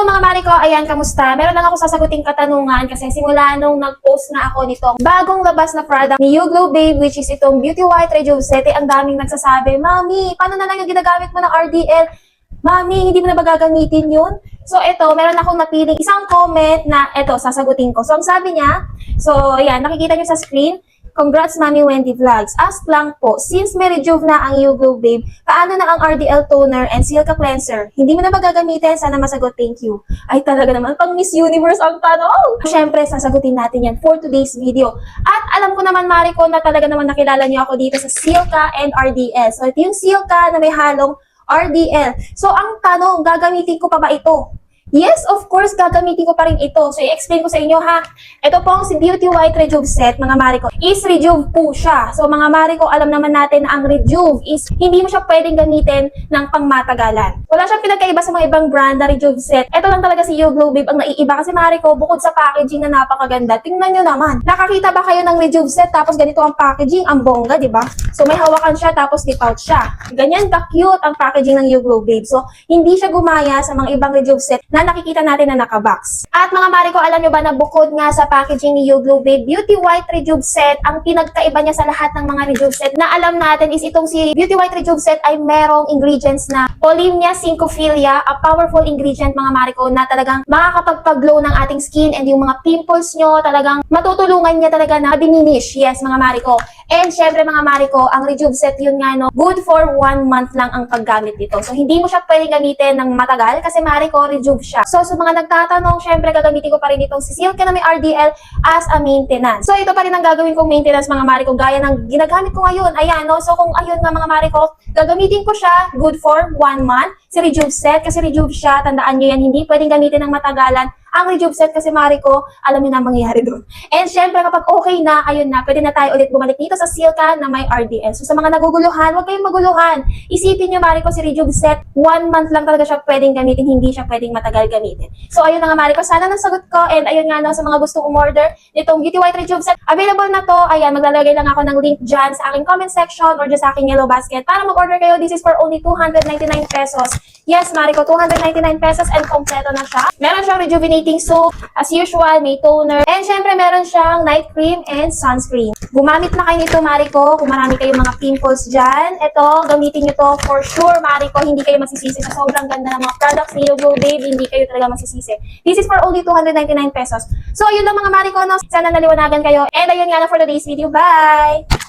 Hello mga Mariko, ayan, kamusta? Meron lang ako sasaguting katanungan kasi simula nung nag-post na ako nitong bagong labas na product ni You Glow Babe which is itong Beauty White Rejuvencete. Ang daming nagsasabi, Mami, paano na lang yung ginagamit mo ng RDL? Mami, hindi mo na ba gagamitin yun? So, ito, meron akong napiling isang comment na ito, sasagutin ko. So, ang sabi niya, so, ayan, nakikita niyo sa screen, Congrats, Mami Wendy Vlogs. Ask lang po, since may rejuve na ang You Glow Babe, paano na ang RDL toner and Silka cleanser? Hindi mo na ba gagamitin? Sana masagot, thank you. Ay, talaga naman, pang Miss Universe ang tanong. Siyempre, sasagutin natin yan for today's video. At alam ko naman, Mariko, na talaga naman nakilala niyo ako dito sa Silka and RDL. So, ito yung Silka na may halong RDL. So, ang tanong, gagamitin ko pa ba ito? Yes, of course, gagamitin ko pa rin ito. So, i-explain ko sa inyo ha. Ito pong si Beauty White Rejuve Set, mga Mariko, is Rejuve po siya. So, mga Mariko, alam naman natin na ang Rejuve is hindi mo siya pwedeng gamitin ng pangmatagalan. Wala siyang pinagkaiba sa mga ibang brand na Rejuve Set. Ito lang talaga si You Glow Babe ang naiiba kasi Mariko, bukod sa packaging na napakaganda, tingnan nyo naman. Nakakita ba kayo ng Rejuve Set tapos ganito ang packaging? Ang bongga, di ba? So, may hawakan siya tapos di pouch siya. Ganyan ka-cute ang packaging ng You Glow Babe. So, hindi siya gumaya sa mga ibang Rejuve Set na nakikita natin na nakabox. At mga Mariko, alam nyo ba na bukod nga sa packaging ni You Glow Babe Beauty White Rejuve Set, ang pinagkaiba niya sa lahat ng mga Rejuve Set na alam natin is itong si Beauty White Rejuve Set ay merong ingredients na Polymnia Syncophilia, a powerful ingredient mga Mariko na talagang makakapagpag-glow ng ating skin and yung mga pimples nyo talagang matutulungan niya talaga na diminish. Yes, mga Mariko. And syempre mga Mariko, ang Rejuve Set yun nga no, good for one month lang ang paggamit nito. So hindi mo siya pwedeng gamitin ng matagal kasi Mariko, Rejuve siya. So sa mga nagtatanong, syempre gagamitin ko pa rin itong si Silke na may RDL as a maintenance. So ito pa rin ang gagawin kong maintenance mga Mariko gaya ng ginagamit ko ngayon. Ayan no, so kung ayun nga mga Mariko, gagamitin ko siya good for one month. Si Rejuve Set kasi Rejuve siya, tandaan nyo yan, hindi pwedeng gamitin ng matagalan ang Rejuve Set kasi Mariko, alam niyo na ang mangyayari doon. And syempre kapag okay na, ayun na, pwede na tayo ulit bumalik dito sa Silka na may RDL. So sa mga naguguluhan, huwag kayong maguluhan. Isipin niyo Mariko si Rejuve Set, one month lang talaga siya pwedeng gamitin, hindi siya pwedeng matagal gamitin. So ayun na nga Mariko, sana nasagot ko and ayun nga no, sa mga gustong umorder nitong Beauty White Rejuve Set, available na to. Ayan, maglalagay lang ako ng link dyan sa aking comment section or dyan sa aking yellow basket para mag-order kayo. This is for only 299 pesos. Yes, Mariko, 299 pesos and kompleto na siya. Meron siyang rejuvenating soap, as usual, may toner, and syempre meron siyang night cream and sunscreen. Gumamit na kayo nito, Mariko, kung marami kayong mga pimples dyan. Ito, gamitin nyo to for sure, Mariko, hindi kayo magsisisi sa sobrang ganda ng mga products ni Glow Babe, hindi kayo talaga magsisisi. This is for only 299 pesos. So, yun lang mga Mariko, no? Sana naliwanagan kayo. And ayun nga na for today's video. Bye!